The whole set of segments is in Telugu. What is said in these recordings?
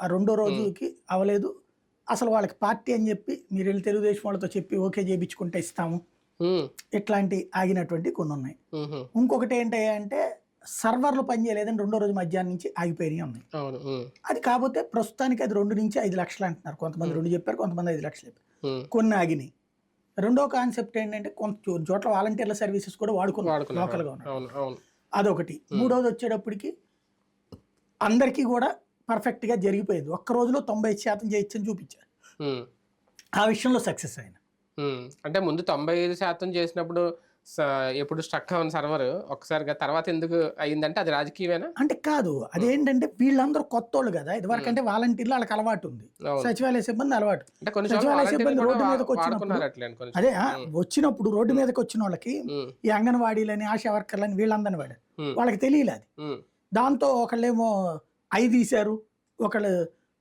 ఆ రెండో రోజుకి అవ్వలేదు అసలు వాళ్ళకి పార్టీ అని చెప్పి మీరు వెళ్ళి తెలుగుదేశం వాళ్ళతో చెప్పి ఓకే చేయించుకుంటే ఇస్తాము. ఇట్లాంటి ఆగినటువంటి కొన్ని ఉన్నాయి. ఇంకొకటి ఏంటి అంటే సర్వర్లు పనిచేయలేదని రెండో రోజు మధ్యాహ్నం నుంచి ఆగిపోయినాయి ఉన్నాయి అది కాకపోతే ప్రస్తుతానికి అది రెండు నుంచి ఐదు లక్షలు అంటున్నారు. కొంతమంది రెండు చెప్పారు కొంతమంది ఐదు లక్షలు చెప్పారు. కొన్ని ఆగినాయి. రెండో కాన్సెప్ట్ ఏంటంటే కొంత చోట్ల వాలంటీర్ల సర్వీసెస్ కూడా వాడుకున్నారు. లోకల్గా ఉన్నారు. అదొకటి. మూడోది వచ్చేటప్పటికి అందరికీ కూడా పర్ఫెక్ట్గా జరిగిపోయేది. ఒక్క రోజులో తొంభై శాతం చేయొచ్చని చూపించారు. ఆ విషయంలో సక్సెస్ అయిన. అంటే ముందు తొంభై ఐదు శాతం చేసినప్పుడు ఎప్పుడు స్టక్ అవ్వని సర్వర్. ఒకసారిగా తర్వాత ఎందుకు అయ్యిందంటే అది రాజకీయమేనా? అంటే కాదు. అదేంటంటే వీళ్ళందరూ కొత్త వాళ్ళు కదా ఇదివరకంటే వాలంటీర్లు వాళ్ళకి అలవాటు ఉంది. సచివాలయ సిబ్బంది అలవాటు. అంటే సచివాలయ సిబ్బంది రోడ్డు మీదకి వచ్చినప్పుడు అదే వచ్చినప్పుడు రోడ్డు మీదకి వచ్చిన వాళ్ళకి ఈ అంగన్వాడీలని ఆశా వర్కర్లని వీళ్ళందరిని వాడారు. వాళ్ళకి తెలియలేదు దాంతో ఒకళ్ళేమో ఐ తీశారు ఒకళ్ళు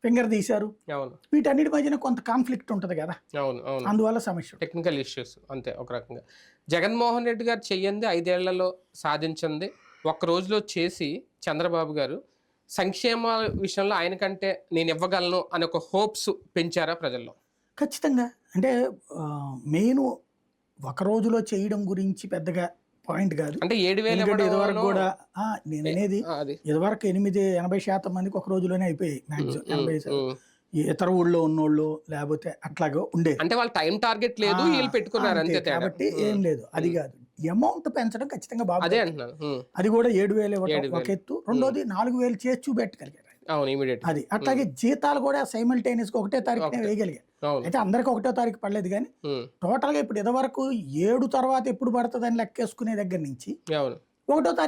ఫింగర్ తీశారు. అవును. వీటన్నిటి మధ్యన కొంత కాన్ఫ్లిక్ట్ ఉంటుంది కదా. అవును అవును. అందువల్ల సమస్య. టెక్నికల్ ఇష్యూస్ అంతే ఒక రకంగా. జగన్మోహన్ రెడ్డి గారు చెయ్యంది ఐదేళ్ళలో సాధించింది. ఒక్క రోజులో చేసి చంద్రబాబు గారు సంక్షేమ విషయంలో ఆయన కంటే నేను ఇవ్వగలను అనే ఒక హోప్స్ పెంచారా ప్రజల్లో? ఖచ్చితంగా. అంటే మెయిన్ ఒక రోజులో చేయడం గురించి పెద్దగా పాయింట్ కాదు. అంటే ఏడు వేల ఇదివరకు కూడా ఆ, నేను అనేది ఇదివరకు ఎనిమిది ఎనభై శాతం మందికి ఒక రోజులోనే అయిపోయాయి మ్యాక్సిమం ఎనభై ఇతర ఊళ్ళో ఉన్నోళ్ళు లేకపోతే అట్లాగో ఉండేది అంటే వాళ్ళ టైం టార్గెట్ లేదు వీళ్ళు పెట్టుకున్నారు అంతే. కాబట్టి ఏం లేదు. అది కాదు. అమౌంట్ పెంచడం ఖచ్చితంగా బాగా అదే అంటున్నాను. అది కూడా ఏడు వేలు ఇవ్వటం ఏడు ఒక ఎత్తు. రెండోది నాలుగు వేలు చేసి చూపెట్టగలిగారు. అవును ఇమీడియట్ అది. అట్లాగే జీతాలు కూడా సైమల్టేనియస్ ఒకటే తారీఖునే వేయగలిగారు. అయితే అందరికి ఒకటో తారీఖు పడలేదు కానీ ఉమ్. టోటల్గా ఇప్పుడు ఇదివరకు ఏడు తర్వాత ఎప్పుడు పడుతుందని లెక్కేసుకునే దగ్గర నుంచి ఒకటో తారీఖు